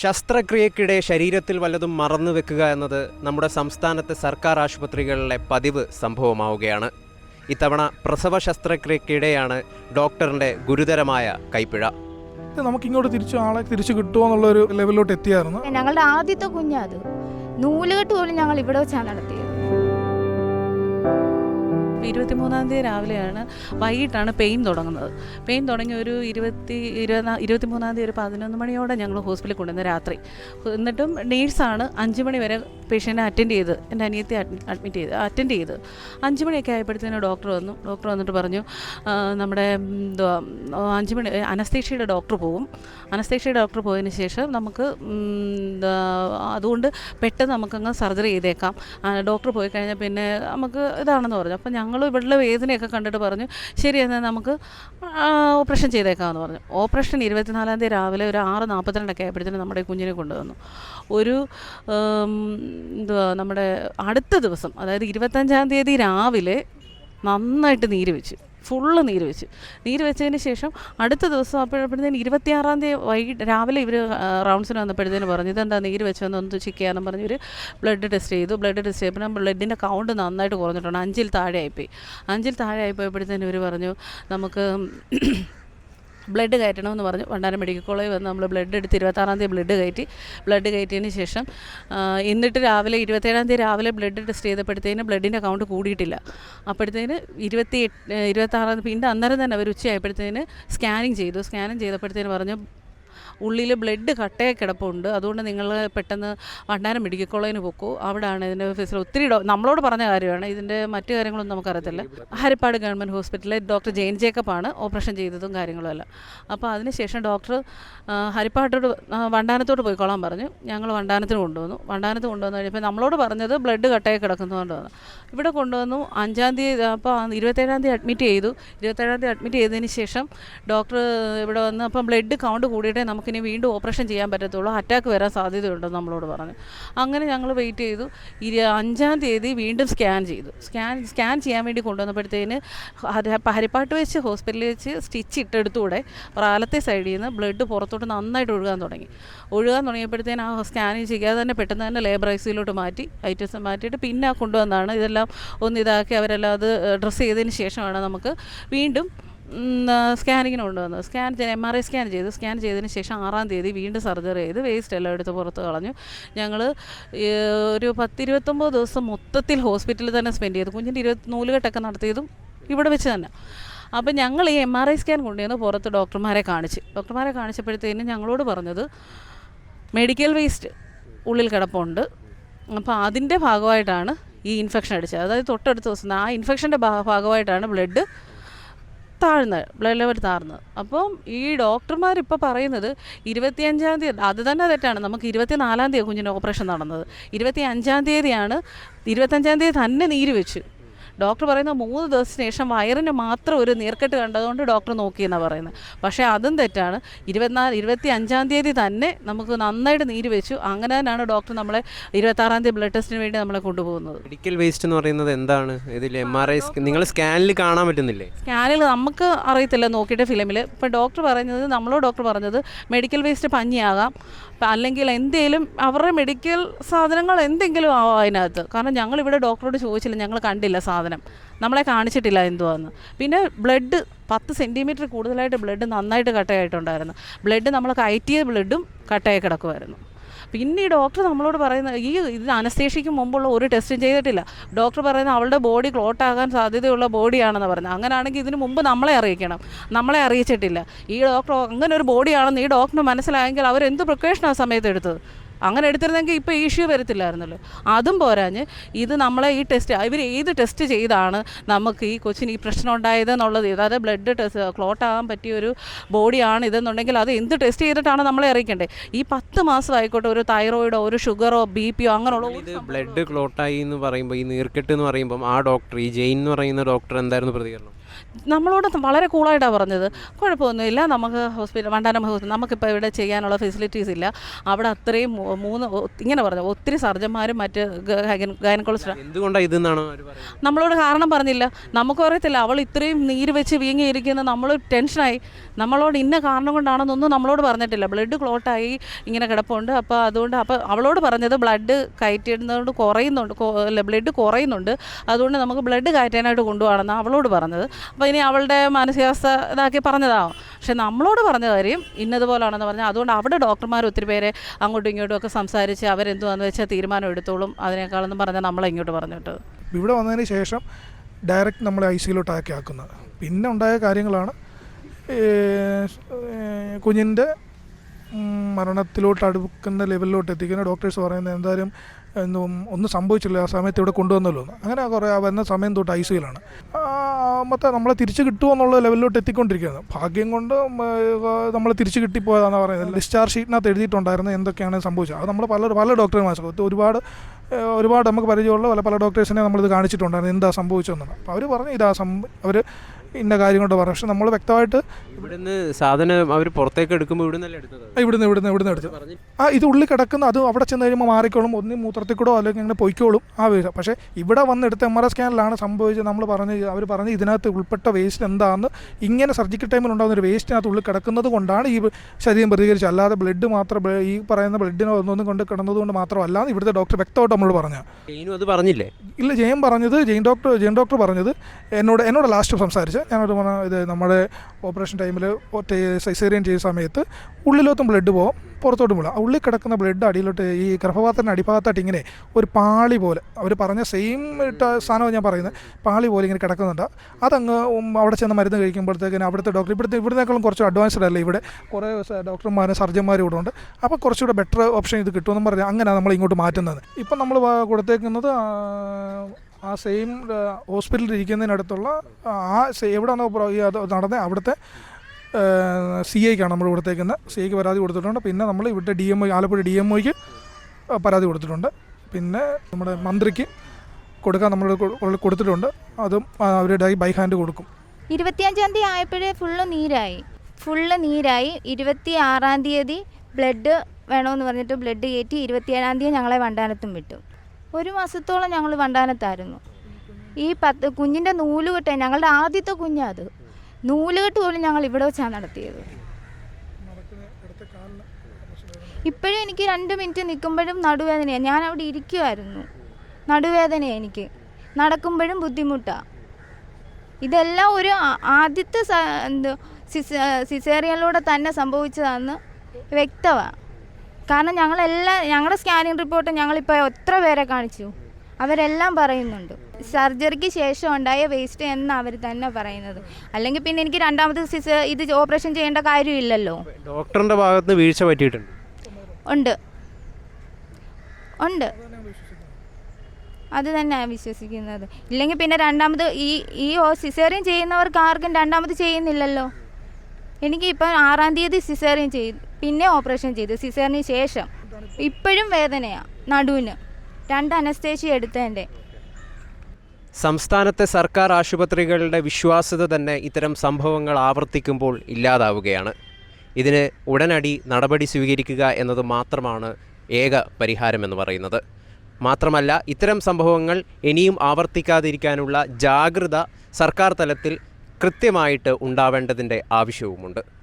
ശസ്ത്രക്രിയക്കിടെ ശരീരത്തിൽ വല്ലതും മറന്നു വെക്കുക എന്നത് നമ്മുടെ സംസ്ഥാനത്തെ സർക്കാർ ആശുപത്രികളിലെ പതിവ് സംഭവമാവുകയാണ്. ഇത്തവണ പ്രസവ ശസ്ത്രക്രിയക്കിടെയാണ് ഡോക്ടറിന്റെ ഗുരുതരമായ കൈപ്പിഴ. ഇത് നമുക്ക് ഇങ്ങോട്ട് തിരിച്ചു ആളെ തിരിച്ചു കിട്ടുമോ എന്നുള്ള ഒരു ലെവലിലോട്ട് എത്തിയായിരുന്നു. ഞങ്ങളുടെ ആദ്യത്തെ കുഞ്ഞാത് നൂലുകെട്ട് പോലും ഞങ്ങൾ ഇവിടെ വെച്ചാണ് നടത്തിയത്. ഇരുപത്തിമൂന്നാം തീയതി രാവിലെയാണ് വൈകിട്ടാണ് പെയിൻ തുടങ്ങുന്നത്. പെയിൻ തുടങ്ങി ഒരു ഇരുപത്തി ഇരുപത്തി ഇരുപത്തിമൂന്നാം തീയതി ഒരു പതിനൊന്ന് മണിയോടെ ഞങ്ങൾ ഹോസ്പിറ്റലിൽ കൊണ്ടുവന്ന രാത്രി. എന്നിട്ടും നേഴ്സാണ് അഞ്ച് മണി വരെ പേഷ്യന്റിനെ അറ്റൻഡ് ചെയ്ത് എന്റെ അനിയത്തെ അഡ്മിറ്റ് ചെയ്ത് അറ്റൻഡ് ചെയ്ത്. അഞ്ച് മണിയൊക്കെ ആയപ്പോഴത്തേനും ഡോക്ടർ വന്നു. ഡോക്ടർ വന്നിട്ട് പറഞ്ഞു നമ്മുടെ അഞ്ച് മണി അനസ്തേഷ്യയുടെ ഡോക്ടർ പോകും അനസ്തേഷ്യയുടെ ഡോക്ടർ പോയതിന് ശേഷം നമുക്ക് അതുകൊണ്ട് പെട്ടെന്ന് നമുക്കങ്ങ് സർജറി ചെയ്തേക്കാം. ഡോക്ടർ പോയി കഴിഞ്ഞാൽ പിന്നെ നമുക്ക് ഇതാണെന്ന് പറഞ്ഞു. അപ്പോൾ ഞങ്ങൾ ഇവിടുത്തെ വേദനയൊക്കെ കണ്ടിട്ട് പറഞ്ഞു ശരി എന്നാൽ നമുക്ക് ഓപ്പറേഷൻ ചെയ്തേക്കാമെന്ന് പറഞ്ഞു. ഓപ്പറേഷൻ ഇരുപത്തിനാലാം തീയതി രാവിലെ ഒരു ആറ് നാൽപ്പത്തിരണ്ടൊക്കെ ആയപ്പോഴത്തേനും നമ്മുടെ കുഞ്ഞിനെ കൊണ്ടുവന്നു. ഒരു എന്തുവാ നമ്മുടെ അടുത്ത ദിവസം അതായത് ഇരുപത്തഞ്ചാം തീയതി രാവിലെ നന്നായിട്ട് നീര് വെച്ച്. ഫുള്ള് നീര് വെച്ച്. നീര് വെച്ചതിന് ശേഷം അടുത്ത ദിവസം അപ്പോഴപ്പോഴത്തേന് ഇരുപത്തിയാറാം തീയതി വൈകിട്ട് രാവിലെ ഇവർ റൗണ്ട്സിന് വന്നപ്പോഴത്തേന് പറഞ്ഞു ഇതെന്താ നീര് വെച്ചതെന്ന് ഒന്ന് ചെക്ക് ചെയ്യാമെന്ന് പറഞ്ഞ് ഇവർ ബ്ലഡ് ടെസ്റ്റ് ചെയ്തു. ബ്ലഡ് ടെസ്റ്റ് ചെയ്തപ്പോൾ ബ്ലഡിന്റെ കൗണ്ട് നന്നായിട്ട് കുറഞ്ഞിട്ടുണ്ട്. അഞ്ചിൽ താഴെ ആയിപ്പോയി അഞ്ചിൽ താഴെ ആയിപ്പോയപ്പോഴത്തേന് ഇവർ പറഞ്ഞു നമുക്ക് ബ്ലഡ് കയറ്റണമെന്ന് പറഞ്ഞു. വണ്ടാനം മെഡിക്കൽ കോളേജിൽ വന്ന് നമ്മൾ ബ്ലഡ് എടുത്ത് ഇരുപത്താറാം തീയതി ബ്ലഡ് കയറ്റി. ബ്ലഡ് കയറ്റിയതിന് ശേഷം എന്നിട്ട് രാവിലെ ഇരുപത്തേഴാം തീയതി രാവിലെ ബ്ലഡ് ടെസ്റ്റ് ചെയ്തപ്പോഴത്തേന് ബ്ലഡിന്റെ അക്കൗണ്ട് കൂടിയിട്ടില്ല. അപ്പോഴത്തേന് ഇരുപത്തി എട്ട് ഇരുപത്താറാം പിന്നെ അന്നേരം തന്നെ അവർ ഉച്ചയായപ്പോഴത്തേന് സ്കാനിങ് ചെയ്തു. സ്കാനിങ് ചെയ്തപ്പോഴത്തേന് പറഞ്ഞു ഉള്ളിൽ ബ്ലഡ് കട്ടയെ കിടപ്പുണ്ട്. അതുകൊണ്ട് നിങ്ങൾ പെട്ടെന്ന് വണ്ടാനം മെഡിക്കൽ കോളേജിന് പൊക്കൂ. അവിടെയാണ് ഇതിന്റെ ഫെസിലിറ്റി ഒത്തിരി നമ്മളോട് പറഞ്ഞ കാര്യമാണ്. ഇതിന്റെ മറ്റു കാര്യങ്ങളൊന്നും നമുക്കറിയത്തില്ല. ഹരിപ്പാട് ഗവൺമെന്റ് ഹോസ്പിറ്റലിൽ ഡോക്ടർ ജെയിൻ ജേക്കബാണ് ഓപ്പറേഷൻ ചെയ്തതും കാര്യങ്ങളും എല്ലാം. അപ്പോൾ അതിനുശേഷം ഡോക്ടർ ഹരിപ്പാട്ടോട് വണ്ടാനത്തോട് പോയിക്കോളാൻ പറഞ്ഞു. ഞങ്ങൾ വണ്ടാനത്തിന് കൊണ്ടുവന്നു. വണ്ടാനത്ത് കൊണ്ടുവന്ന് കഴിഞ്ഞപ്പോൾ നമ്മളോട് പറഞ്ഞത് ബ്ലഡ് കട്ടയെ കിടക്കുന്നതുകൊണ്ട് വന്നു ഇവിടെ കൊണ്ടുവന്നു. അഞ്ചാം തീയതി അപ്പോൾ ഇരുപത്തേഴാം തീയതി അഡ്മിറ്റ് ചെയ്തു. ഇരുപത്തേഴാം തീയതി അഡ്മിറ്റ് ചെയ്തതിന് ശേഷം ഡോക്ടർ ഇവിടെ വന്ന് അപ്പം ബ്ലഡ് കൗണ്ട് കൂടിയിട്ടേ നമുക്കിനി വീണ്ടും ഓപ്പറേഷൻ ചെയ്യാൻ പറ്റത്തുള്ളൂ അറ്റാക്ക് വരാൻ സാധ്യതയുണ്ടെന്ന് നമ്മളോട് പറഞ്ഞു. അങ്ങനെ ഞങ്ങൾ വെയിറ്റ് ചെയ്തു. ഇരു അഞ്ചാം തീയതി വീണ്ടും സ്കാൻ ചെയ്തു. സ്കാൻ സ്കാൻ ചെയ്യാൻ വേണ്ടി കൊണ്ടുവന്നപ്പോഴത്തേന് ഹരി- ഹരിപ്പാട്ട് വെച്ച് ഹോസ്പിറ്റലിൽ വെച്ച് സ്റ്റിച്ച് ഇട്ടെടുത്തൂടെ പ്രാലത്തെ സൈഡിൽ നിന്ന് ബ്ലഡ് പുറത്തോട്ട് നന്നായിട്ട് ഒഴുകാൻ തുടങ്ങി. ഒഴുകാൻ തുടങ്ങിയപ്പോഴത്തേന് ആ സ്കാനിങ് ചെയ്യാതെ തന്നെ പെട്ടെന്ന് തന്നെ ലേബർ ഐസിയിലോട്ട് മാറ്റി ഐറ്റസ് മാറ്റിയിട്ട് പിന്നെ കൊണ്ടുവന്നാണ്. ഇതെല്ലാം ഒന്ന് ഇതാക്കി അവരെല്ലാം അത് ഡ്രസ്സ് ചെയ്തതിന് ശേഷമാണ് നമുക്ക് വീണ്ടും സ്കാനിങ്ങിന് കൊണ്ടുവന്നു scan M R I scan ചെയ്തു സ്കാൻ ചെയ്തതിന് ശേഷം ആറാം തീയതി വീണ്ടും സർജറി ചെയ്ത് വേസ്റ്റ് എല്ലാം എടുത്ത് പുറത്ത് കളഞ്ഞു. ഞങ്ങൾ ഒരു പത്തിരുപത്തൊമ്പത് ദിവസം മൊത്തത്തിൽ ഹോസ്പിറ്റലിൽ തന്നെ സ്പെൻഡ് ചെയ്തു. കുഞ്ഞിന്റെ ഇരുപത്തി നൂലുകെട്ടൊക്കെ നടത്തിയതും ഇവിടെ വെച്ച് തന്നെ. അപ്പം ഞങ്ങൾ ഈ എം ആർ ഐ സ്കാൻ കൊണ്ടുവന്ന് പുറത്ത് ഡോക്ടർമാരെ കാണിച്ച്. ഡോക്ടർമാരെ കാണിച്ചപ്പോഴത്തേനും ഞങ്ങളോട് പറഞ്ഞത് മെഡിക്കൽ വേസ്റ്റ് ഉള്ളിൽ കിടപ്പുണ്ട്. അപ്പോൾ അതിന്റെ ഭാഗമായിട്ടാണ് ഈ ഇൻഫെക്ഷൻ അടിച്ചത്. അതായത് തൊട്ടടുത്ത ദിവസം ആ ഇൻഫെക്ഷന്റെ ഭാഗമായിട്ടാണ് ബ്ലഡ് താഴ്ന്നത് ബ്ലഡ് ലെവൽ താഴ്ന്നത് അപ്പം ഈ ഡോക്ടർമാർ ഇപ്പോൾ പറയുന്നത് ഇരുപത്തിയഞ്ചാം തീയതി അത് തന്നെ തെറ്റാണ്. നമുക്ക് ഇരുപത്തിനാലാം തീയതി കുഞ്ഞിന് ഓപ്പറേഷൻ നടന്നത്. ഇരുപത്തി അഞ്ചാം തീയതിയാണ് ഇരുപത്തഞ്ചാം തീയതി തന്നെ നീര് വെച്ച് ഡോക്ടർ പറയുന്ന മൂന്ന് ദിവസത്തിന് ശേഷം വയറിന് മാത്രം ഒരു നീർക്കെട്ട് കണ്ടതുകൊണ്ട് ഡോക്ടർ നോക്കിയെന്നാണ് പറയുന്നത്. പക്ഷേ അതും തെറ്റാണ്. ഇരുപത്തിനാല് ഇരുപത്തി അഞ്ചാം തീയതി തന്നെ നമുക്ക് നന്നായിട്ട് നീര് വെച്ചു. അങ്ങനെ തന്നെയാണ് ഡോക്ടർ നമ്മളെ ഇരുപത്താറാം തീയതി ബ്ലഡ് ടെസ്റ്റിന് വേണ്ടി നമ്മളെ കൊണ്ടുപോകുന്നത്. മെഡിക്കൽ വേസ്റ്റ് എന്ന് പറയുന്നത് എന്താണ്? ഇതിൽ എം ആർ ഐ നിങ്ങൾ സ്കാനിൽ കാണാൻ പറ്റുന്നില്ലേ? സ്കാനിൽ നമുക്ക് അറിയത്തില്ല. നോക്കിയിട്ട് ഫിലിമിൽ ഇപ്പം ഡോക്ടർ പറയുന്നത് നമ്മളോ ഡോക്ടർ പറഞ്ഞത് മെഡിക്കൽ വേസ്റ്റ് പഞ്ഞിയാകാം അല്ലെങ്കിൽ എന്തെങ്കിലും അവരുടെ മെഡിക്കൽ സാധനങ്ങൾ എന്തെങ്കിലും ആവാം അതിനകത്ത്? കാരണം ഞങ്ങളിവിടെ ഡോക്ടറോട് ചോദിച്ചില്ല ഞങ്ങൾ കണ്ടില്ല സാധനം. നമ്മളെ കാണിച്ചിട്ടില്ല എന്തുവാന്ന്. പിന്നെ ബ്ലഡ് പത്ത് സെന്റിമീറ്റർ കൂടുതലായിട്ട് ബ്ലഡ് നന്നായിട്ട് കട്ടയായിട്ടുണ്ടായിരുന്നു. ബ്ലഡ് നമ്മൾ കയറ്റിയ ബ്ലഡും കട്ടയായി കിടക്കുമായിരുന്നു പിന്നെ ഈ ഡോക്ടർ നമ്മളോട് പറയുന്ന ഈ ഇത് അനസ്തേഷ്യയ്ക്ക് മുമ്പുള്ള ഒരു ടെസ്റ്റും ചെയ്തിട്ടില്ല. ഡോക്ടർ പറയുന്നത് അവളുടെ ബോഡി ക്ലോട്ടാകാൻ സാധ്യതയുള്ള ബോഡിയാണെന്ന് പറഞ്ഞു. അങ്ങനെയാണെങ്കിൽ ഇതിന് മുമ്പ് നമ്മളെ അറിയിക്കണം. നമ്മളെ അറിയിച്ചിട്ടില്ല. ഈ ഡോക്ടർ അങ്ങനെ ഒരു ബോഡിയാണെന്ന് ഈ ഡോക്ടറിന് മനസ്സിലായെങ്കിൽ അവരെന്ത് പ്രിക്കോഷൻ ആ സമയത്ത് എടുത്തത്? അങ്ങനെ എടുത്തിരുന്നെങ്കിൽ ഇപ്പോൾ ഈ ഇഷ്യൂ വരത്തില്ലായിരുന്നല്ലോ. അതും പോരാഞ്ഞ് ഇത് നമ്മളെ ഈ ടെസ്റ്റ് ഇവർ ഏത് ടെസ്റ്റ് ചെയ്താണ് നമുക്ക് ഈ കൊച്ചിന് ഈ പ്രശ്നം ഉണ്ടായത് എന്നുള്ളത് അതായത് ബ്ലഡ് ടെസ്റ്റ് ക്ലോട്ട് ആകാൻ പറ്റിയ ഒരു ബോഡിയാണ് ഇതെന്നുണ്ടെങ്കിൽ അത് എന്ത് ടെസ്റ്റ് ചെയ്തിട്ടാണ് നമ്മളെ അറിയിക്കേണ്ടത്? ഈ പത്ത് മാസം ആയിക്കോട്ടെ ഒരു തൈറോയിഡോ ഒരു ഷുഗറോ ബി പിയോ അങ്ങനെയുള്ള ബ്ലഡ് ക്ലോട്ടായി എന്ന് പറയുമ്പോൾ ഈ നീർക്കെട്ട് എന്ന് പറയുമ്പോൾ ആ ഡോക്ടർ ഈ ജെയിൻ എന്ന് പറയുന്ന ഡോക്ടർ എന്തായിരുന്നു പ്രതികരണം? നമ്മളോട് വളരെ കൂളായിട്ടാണ് പറഞ്ഞത്. കുഴപ്പമൊന്നുമില്ല. നമുക്ക് ഹോസ്പിറ്റൽ വണ്ടാനം ഹോസ്പിറ്റൽ നമുക്കിപ്പോൾ ഇവിടെ ചെയ്യാനുള്ള ഫെസിലിറ്റീസ് ഇല്ല. അവിടെ അത്രയും മൂന്ന് ഇങ്ങനെ പറഞ്ഞു ഒത്തിരി സർജന്മാരും മറ്റ് ഗൈനക്കോളജിസ്റ്റ്. എന്തുകൊണ്ടാണ് ഇതെന്നാണ് നമ്മളോട് കാരണം പറഞ്ഞില്ല. നമുക്ക് അറിയത്തില്ല. അവൾ ഇത്രയും നീര് വെച്ച് വീങ്ങിയിരിക്കുന്ന. നമ്മൾ ടെൻഷനായി. നമ്മളോട് ഇന്ന കാരണം കൊണ്ടാണെന്നൊന്നും നമ്മളോട് പറഞ്ഞിട്ടില്ല. ബ്ലഡ് ക്ലോട്ടായി ഇങ്ങനെ കിടപ്പുണ്ട്. അപ്പോൾ അതുകൊണ്ട് അപ്പോൾ അവളോട് പറഞ്ഞത് ബ്ലഡ് കയറ്റിയിടുന്നതുകൊണ്ട് കുറയുന്നുണ്ട്. അല്ല ബ്ലഡ് കുറയുന്നുണ്ട്. അതുകൊണ്ട് നമുക്ക് ബ്ലഡ് കയറ്റാനായിട്ട് കൊണ്ടുപോകണമെന്നാണ് അവളോട് പറഞ്ഞത്. അപ്പോൾ ഇനി അവളുടെ മാനസികാവസ്ഥ ഇതാക്കി പറഞ്ഞതാവും. പക്ഷെ നമ്മളോട് പറഞ്ഞ കാര്യം ഇന്നതുപോലാണെന്ന് പറഞ്ഞാൽ അതുകൊണ്ട് അവിടെ ഡോക്ടർമാർ ഒത്തിരി പേരെ അങ്ങോട്ടും ഇങ്ങോട്ടും ഒക്കെ സംസാരിച്ച് അവരെന്തുവാന്ന് വെച്ചാൽ തീരുമാനം എടുത്തോളും അതിനേക്കാളെന്ന് പറഞ്ഞാൽ നമ്മളെ ഇങ്ങോട്ട് പറഞ്ഞിട്ട്. ഇവിടെ വന്നതിന് ശേഷം ഡയറക്റ്റ് നമ്മളെ ഐ സിയിലോട്ട് ആക്കി ആക്കുന്നത്. പിന്നെ ഉണ്ടായ കാര്യങ്ങളാണ് കുഞ്ഞിന്റെ മരണത്തിലോട്ട് അടുക്കുന്ന ലെവലിലോട്ട് എത്തിക്കുന്ന ഡോക്ടേഴ്സ് പറയുന്നത് എന്തായാലും എന്നും ഒന്നും സംഭവിച്ചില്ല. ആ സമയത്ത് ഇവിടെ കൊണ്ടുവന്നല്ലോ അങ്ങനെ കുറേ ആ വരുന്ന സമയം തൊട്ട് ഐ സിയിലാണ് മൊത്തം നമ്മളെ തിരിച്ച് കിട്ടുമോ എന്നുള്ള ലെവലിലോട്ട് എത്തിക്കൊണ്ടിരിക്കുന്നത് ഭാഗ്യം കൊണ്ട് നമ്മൾ തിരിച്ച് കിട്ടിപ്പോയതാണെന്ന് പറയുന്നത്. ഡിസ്ചാർജ് ഷീറ്റിനകത്ത് എഴുതിയിട്ടുണ്ടായിരുന്നു എന്തൊക്കെയാണ് സംഭവിച്ചത്. അത് നമ്മൾ പല പല ഡോക്ടർമാർ ഒരുപാട് ഒരുപാട് നമുക്ക് പരിചയമുള്ള പല പല ഡോക്ടേഴ്സിനെ നമ്മളിത് കാണിച്ചിട്ടുണ്ടായിരുന്നു. എന്താ സംഭവിച്ചതെന്നുള്ളത് അപ്പോൾ അവർ പറഞ്ഞു ഇതാ സം അവർ ഇന്ന കാര്യം കൊണ്ട് പറഞ്ഞു. പക്ഷെ നമ്മൾ വ്യക്തമായിട്ട് ഇവിടുന്ന് സാധനം അവർ പുറത്തേക്ക് എടുക്കുമ്പോൾ ഇവിടുന്ന് എടുത്തത്? ഇവിടുന്ന് ഇവിടുന്ന് ഇവിടുന്ന് എടുത്തു. ആ ഇത് ഉള്ളിൽ കിടക്കുന്ന അത് അവിടെ ചെന്ന് കഴിയുമ്പോൾ മാറിക്കോളും. ഒന്ന് മൂത്രത്തിൽ കൂടോ അല്ലെങ്കിൽ ഇങ്ങനെ പൊയ്ക്കോളും. ആ വേസ്റ്റ് പക്ഷേ ഇവിടെ വന്ന് എടുത്ത എം ആർ ഐ സ്കാനിലാണ് സംഭവിച്ചത് നമ്മൾ പറഞ്ഞ് അവർ പറഞ്ഞ് ഇതിനകത്ത് ഉൾപ്പെട്ട വേസ്റ്റ് എന്താണെന്ന് ഇങ്ങനെ സർജിക്കൽ ടൈമിൽ ഉണ്ടാകുന്ന ഒരു വേസ്റ്റിനകത്ത് ഉള്ളിൽ കിടക്കുന്നത് കൊണ്ടാണ് ഈ ശരീരം പ്രതികരിച്ചത്. അല്ലാതെ ബ്ലഡ് മാത്രം ഈ പറയുന്ന ബ്ലഡിനെ ഒന്നൊന്നും കൊണ്ട് കിടന്നത് കൊണ്ട് മാത്രമല്ല ഇവിടുത്തെ ഡോക്ടർ വ്യക്തമായിട്ട് നമ്മൾ പറഞ്ഞു ജെയിനും അത് പറഞ്ഞില്ലേ? ഇല്ല ജയം പറഞ്ഞത് ജെയിൻ ഡോക്ടർ ജെയിൻ ഡോക്ടർ പറഞ്ഞത് എന്നോട് എന്നോട് ലാസ്റ്റ് സംസാരിച്ച് ഞാനോട് പറഞ്ഞ ഇത് നമ്മുടെ ഓപ്പറേഷൻ ടൈമിൽ സൈസേറിയൻ ചെയ്യുന്ന സമയത്ത് ഉള്ളിലോത്തും ബ്ലഡ് പോകും പുറത്തോട്ടും പോകും ആ ഉള്ളിൽ കിടക്കുന്ന ബ്ലഡ് അടിയിലോട്ട് ഈ ഗർഭപാത്രത്തിന്റെ അടിഭാഗത്തായിട്ട് ഇങ്ങനെ ഒരു പാളി പോലെ അവർ പറഞ്ഞ സെയിം സാധനമാണ് ഞാൻ പറയുന്നത്. പാളി പോലെ ഇങ്ങനെ കിടക്കുന്നുണ്ട്. അതങ്ങ് അവിടെ ചെന്ന് മരുന്ന് കഴിക്കുമ്പോഴത്തേക്കിന് അവിടുത്തെ ഡോക്ടർ ഇവിടുത്തെ ഇവിടുന്നേക്കാളും കുറച്ച് അഡ്വാൻസ്ഡ് അല്ലേ ഇവിടെ? കുറേ ഡോക്ടർമാരും സർജന്മാരും ഇവിടെ ഉണ്ട്. അപ്പോൾ കുറച്ചുകൂടെ ബെറ്റർ ഓപ്ഷൻ ഇത് കിട്ടുമെന്ന് പറഞ്ഞാൽ അങ്ങനെയാണ് നമ്മൾ ഇങ്ങോട്ട് മാറ്റുന്നത്. ഇപ്പം നമ്മൾ കൊടുത്തേക്കുന്നത് ആ, സെയിം ഹോസ്പിറ്റലിൽ ഇരിക്കുന്നതിനടുത്തുള്ള ആ എവിടെയാണോ നടന്നത് അവിടുത്തെ സി ഐക്കാണ് നമ്മൾ കൊടുത്തേക്കുന്നത്. സി ഐക്ക് പരാതി കൊടുത്തിട്ടുണ്ട്. പിന്നെ നമ്മൾ ഇവിടുത്തെ D M O Alappuzha D M ഒയ്ക്ക് പരാതി കൊടുത്തിട്ടുണ്ട്. പിന്നെ നമ്മുടെ മന്ത്രിക്ക് കൊടുക്കാൻ നമ്മൾ കൊടുത്തിട്ടുണ്ട്. അതും അവരുടെ ബൈ ഹാൻഡ് കൊടുക്കും. ഇരുപത്തിയഞ്ചാം തീയതി ആയപ്പോഴേ ഫുള്ള് നീരായി. ഫുള്ള് നീരായി. ഇരുപത്തി ആറാം തീയതി ബ്ലഡ് വേണമെന്ന് പറഞ്ഞിട്ട് ബ്ലഡ് കയറ്റി ഇരുപത്തിയേഴാം തീയതി ഞങ്ങളെ വണ്ടാനത്തും വിട്ടു. ഒരു മാസത്തോളം ഞങ്ങൾ വണ്ടാനത്തായിരുന്നു. ഈ പത്ത് കുഞ്ഞിന്റെ നൂലുകെട്ട് ഞങ്ങളുടെ ആദ്യത്തെ കുഞ്ഞാ അത്. നൂലുകെട്ട് പോലും ഞങ്ങൾ ഇവിടെ വെച്ചാണ് നടത്തിയത്. ഇപ്പോഴും എനിക്ക് രണ്ട് മിനിറ്റ് നിൽക്കുമ്പോഴും നടുവേദനയാണ് ഞാൻ അവിടെ ഇരിക്കുമായിരുന്നു നടുവേദനയാണ് എനിക്ക്. നടക്കുമ്പോഴും ബുദ്ധിമുട്ടാണ് ഇതെല്ലാം ഒരു ആദ്യത്തെ സിസേറിയനിലൂടെ തന്നെ സംഭവിച്ചതാണെന്ന് വ്യക്തമാണ് കാരണം ഞങ്ങളെല്ലാം ഞങ്ങളുടെ സ്കാനിങ് റിപ്പോർട്ട് ഞങ്ങളിപ്പോൾ എത്ര പേരെ കാണിച്ചു? അവരെല്ലാം പറയുന്നുണ്ട്. സർജറിക്ക് ശേഷം ഉണ്ടായ വേസ്റ്റ് എന്ന് അവർ തന്നെ പറയുന്നത്. അല്ലെങ്കിൽ പിന്നെ എനിക്ക് രണ്ടാമത്തെ സിസ് ഇത് ഓപ്പറേഷൻ ചെയ്യേണ്ട കാര്യമില്ലല്ലോ ഡോക്ടറിന്റെ ഭാഗത്ത് വീഴ്ച പറ്റിയിട്ടുണ്ട്. ഉണ്ട്. ഉണ്ട്. അത് തന്നെയാണ് വിശ്വസിക്കുന്നത്. ഇല്ലെങ്കിൽ പിന്നെ രണ്ടാമത് ഈ ഈ സിസേറിയൻ ചെയ്യുന്നവർക്ക് ആർക്കും രണ്ടാമത് ചെയ്യുന്നില്ലല്ലോ. എനിക്ക് ഇപ്പം ആറാം തീയതി സിസേറിയൻ ചെയ്തു പിന്നെ ഓപ്പറേഷൻ ചെയ്തു. സിസേറിന് ശേഷം ഇപ്പോഴും വേദനയാണ് നടുവിന്. രണ്ട് അനസ്തേഷ്യ എടുത്തതിന്റെ. സംസ്ഥാനത്തെ സർക്കാർ ആശുപത്രികളുടെ വിശ്വാസ്യത തന്നെ ഇത്തരം സംഭവങ്ങൾ ആവർത്തിക്കുമ്പോൾ ഇല്ലാതാവുകയാണ്. ഇതിന് ഉടനടി നടപടി സ്വീകരിക്കുക എന്നത് മാത്രമാണ് ഏക പരിഹാരമെന്ന് പറയുന്നത്. മാത്രമല്ല ഇത്തരം സംഭവങ്ങൾ ഇനിയും ആവർത്തിക്കാതിരിക്കാനുള്ള ജാഗ്രത സർക്കാർ തലത്തിൽ കൃത്യമായിട്ട് ഉണ്ടാവേണ്ടതിന്റെ ആവശ്യവുമുണ്ട്.